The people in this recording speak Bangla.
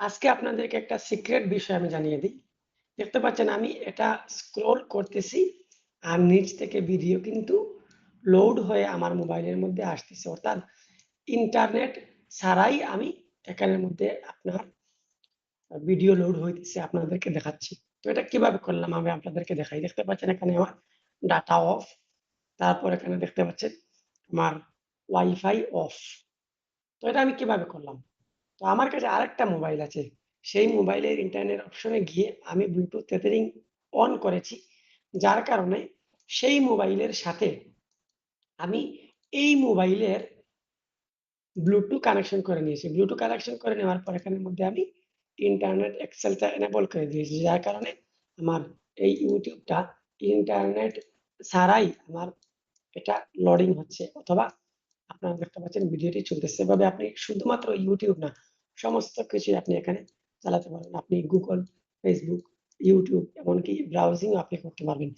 আজকে আপনাদেরকে একটা সিক্রেট বিষয় আমি জানিয়ে দিই। দেখতে পাচ্ছেন, আমি এটা স্ক্রল করতেছি আর নিচ থেকে ভিডিও কিন্তু লোড হয়ে আমার মোবাইলের মধ্যে আসতেছে। অর্থাৎ ইন্টারনেট ছাড়াই আমি এখানের মধ্যে আপনার ভিডিও লোড হইতেছে, আপনাদেরকে দেখাচ্ছি। তো এটা কীভাবে করলাম আমি আপনাদেরকে দেখাই। দেখতে পাচ্ছেন, এখানে আমার ডাটা অফ। তারপর এখানে দেখতে পাচ্ছেন, আমার ওয়াইফাই অফ। তো এটা আমি কীভাবে করলাম? তো আমার কাছে আরেকটা মোবাইল আছে। সেই মোবাইলের ইন্টারনেট অপশনে গিয়ে আমি ব্লুটুথ টেথারিং অন করেছি। যার কারণে সেই মোবাইলের সাথে আমি এই মোবাইলের ব্লুটুথ কানেকশন করে নিয়েছি। ব্লুটুথ কানেকশন করে নেওয়ার পর এখানের মধ্যে আমি ইন্টারনেট এক্সেলটা এনেবল করে দিয়েছি। যার কারণে আমার এই ইউটিউবটা ইন্টারনেট ছাড়াই আমার এটা লোডিং হচ্ছে অথবা আপনারা দেখতে পাচ্ছেন ভিডিওটি চলতেছে। এভাবে আপনি শুধুমাত্র ইউটিউব না, সমস্ত কিছুই আপনি এখানে চালাতে পারবেন। আপনি গুগল ফেসবুক ইউটিউব এমনকি ব্রাউজিং আপনি করতে পারবেন।